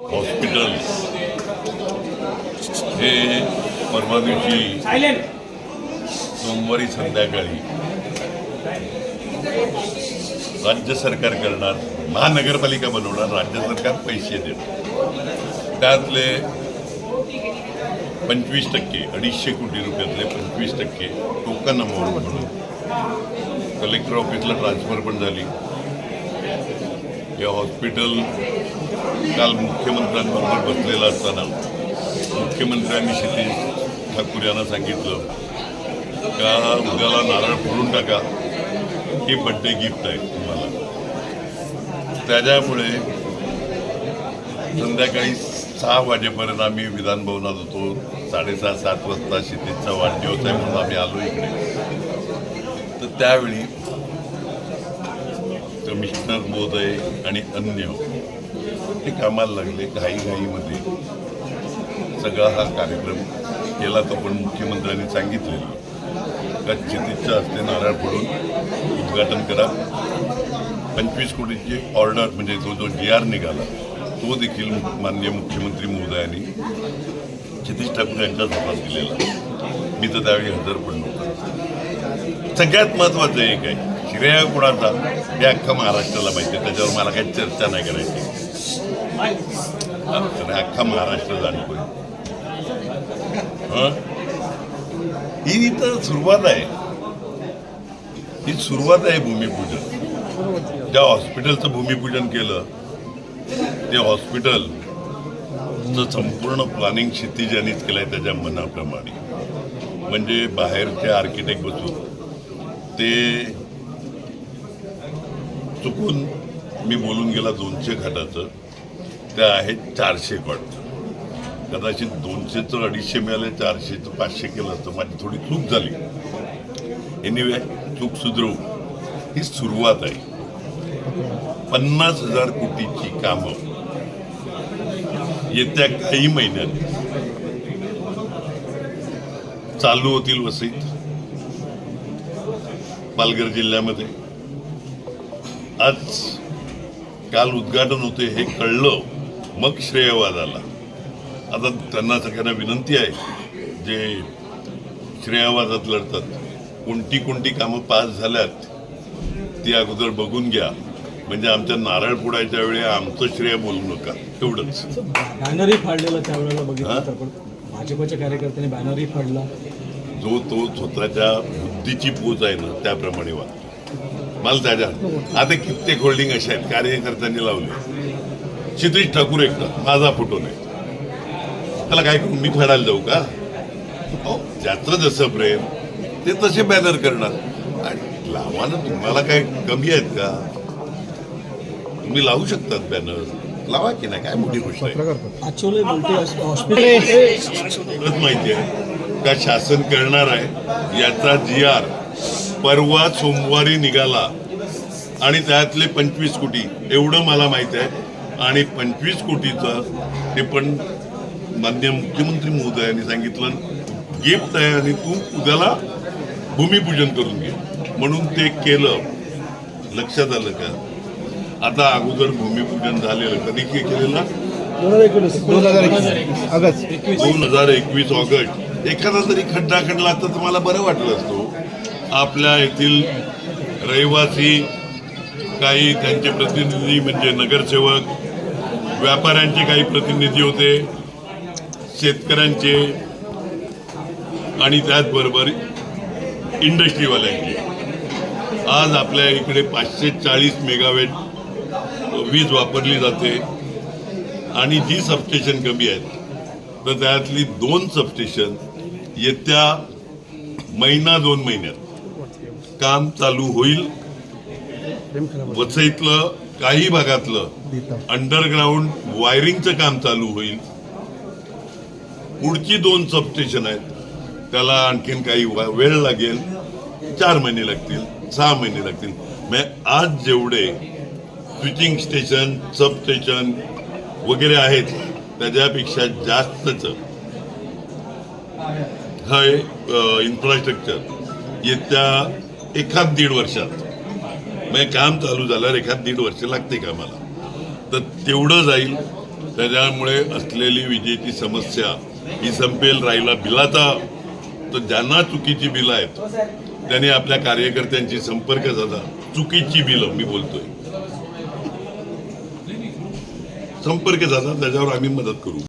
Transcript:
Hospital. हे परवा दिवशी सोमवारी संध्याकाळी राज्य सरकार करणार महानगरपालिका बनवणार राज्य सरकार पैसे देणार. त्यातले पंचवीस टक्के अडीचशे कोटी रुपयातले पंचवीस टक्के टोकन अमाऊंट म्हणून. कलेक्टर ऑफिसला ट्रान्सफर पण झाली. या हॉस्पिटल काल मुख्यमंत्र्यांबरोबर बसलेला असताना मुख्यमंत्र्यांनी क्षितिज ठाकूर यांना सांगितलं का उद्याला नारळ फोडून टाका. हे बड्डे गिफ्ट आहे तुम्हाला. त्याच्यामुळे संध्याकाळी सहा वाजेपर्यंत आम्ही विधानभवनात होतो. साडेसहा सात वाजता क्षितिजचा वाढदिवस आहे म्हणून आम्ही आलो इकडे. तर त्यावेळी कमिशनर महोदय आणि अन्य. हे कामाला लागले घाईघाईमध्ये. सगळा हा कार्यक्रम केला तो पण मुख्यमंत्र्यांनी सांगितलेलं. का क्षितिजच्या हस्ते नारळ फोडून उद्घाटन करा. पंचवीस कोटीची ऑर्डर म्हणजे तो जो जी आर निघाला तो देखील माननीय मुख्यमंत्री महोदयांनी क्षितिज ठाकूर यांच्या हातात दिलेला. मी तर त्यावेळी हजर पण नव्हतो. सगळ्यात महत्वाचं एक आहे श्रेय कुणाचा हे अख्खा महाराष्ट्राला माहिती आहे त्याच्यावर मला काही चर्चा नाही करायची. अख्खा महाराष्ट्र जाणतोय ही? तर सुरुवात आहे. ही सुरुवात आहे भूमिपूजन. ज्या हॉस्पिटलचं भूमिपूजन केलं ते हॉस्पिटल संपूर्ण प्लॅनिंग क्षितिजानीच केलं केलंय त्याच्या मनाप्रमाणे. म्हणजे बाहेरचे आर्किटेक्ट बसून. ते चुकून मी बोलून गेला दोनशे खाटाचं. त्या आहेत चारशे कॉट कदाचित दोनशेचं अडीचशे मिळाले चारशेचं पाचशे केलं असतं. माझी थोडी चूक झाली. एनिवे चूक सुधरवू. ही सुरुवात आहे. पन्नास हजार कोटीची कामं येत्या काही महिन्यात चालू होतील वसईत. पालघर जिल्ह्यामध्ये. आज काल उद्घाटन होते हे कळलं मग श्रेयवाद आला. आता त्यांना सगळ्यांना विनंती आहे जे श्रेयवादात लढतात. कोणती कोणती कामं पास झाल्यात ती अगोदर बघून घ्या. म्हणजे आमच्या नारळ फोडायच्या वेळी आमचं श्रेय बोलू नका एवढंच. बॅनरही फाडलेला त्यावेळेला? बघितलं भाजपच्या कार्यकर्त्यांनी बॅनरही फाडला. जो तो स्वतःच्या बुद्धीची पोच आहे ना त्याप्रमाणे वागतो. मला त्याच्या आता कित्येक होल्डिंग अशा आहेत कार्यकर्त्यांनी लावले. क्षितिज ठाकूर एकटा माझा फोटो नाही. त्याला काय करू मी फेडायला जाऊ का? अहो, ज्याचं जसं प्रेम ते तसे बॅनर करणार. आणि लावा ना तुम्हाला काय कमी आहेत का? तुम्ही लावू शकतात बॅनर लावा की नाही? काय मोठी गोष्ट आहे. माहिती आहे का? शासन करणार आहे याचा जी आर. परवा सोमवारी निघाला. आणि त्यातले पंचवीस कोटी एवढं मला माहिती आहे. आणि पंचवीस कोटीचं ते पण मान्य मुख्यमंत्री महोदयांनी सांगितलं. गिफ्ट आहे आणि तू उद्याला भूमिपूजन करून घे. म्हणून ते केलं. लक्षात आलं का? आता अगोदर भूमिपूजन झालेलं कधी के- केलेलं? दोन हजार एकवीस. ऑगस्ट. एखादा जरी खड्डा खणला तर तुम्हाला बरं वाटलं असतो आपल्या येथील रहिवासी काही त्यांचे प्रतिनिधी म्हणजे नगरसेवक व्यापाऱ्यांचे काही प्रतिनिधी होते शेतकऱ्यांचे आणि त्याचबरोबर इंडस्ट्रीवाल्यांचे. आज आपल्या इकडे पाचशे चाळीस मेगावेट वीज वापरली जाते आणि जी सबस्टेशन कमी आहेत तर त्यातली दोन सबस्टेशन येत्या महिना दोन महिन्यात काम चालू होईल. वसईतलं काही भागातलं अंडरग्राऊंड वायरिंगचं काम चालू होईल. पुढची दोन सबस्टेशन आहेत. त्याला आणखीन काही वेळ लागेल. चार महिने लागतील सहा महिने लागतील. मग आज जेवढे स्विचिंग स्टेशन सबस्टेशन वगैरे आहेत त्याच्यापेक्षा जास्तच हे इन्फ्रास्ट्रक्चर येत्या एखाद दीड वर्षात. म्हणजे काम चालू झाल्यावर एखाद दीड वर्ष लागते कामाला. तर तेवढं जाईल. त्याच्यामुळे असलेली विजेची समस्या ही संपेल राहिला बिलाचा. तर ज्यांना चुकीची बिलं आहेत त्यांनी आपल्या कार्यकर्त्यांशी संपर्क साधा. चुकीची बिलं मी बोलतोय. संपर्क साधा त्याच्यावर आम्ही मदत करू.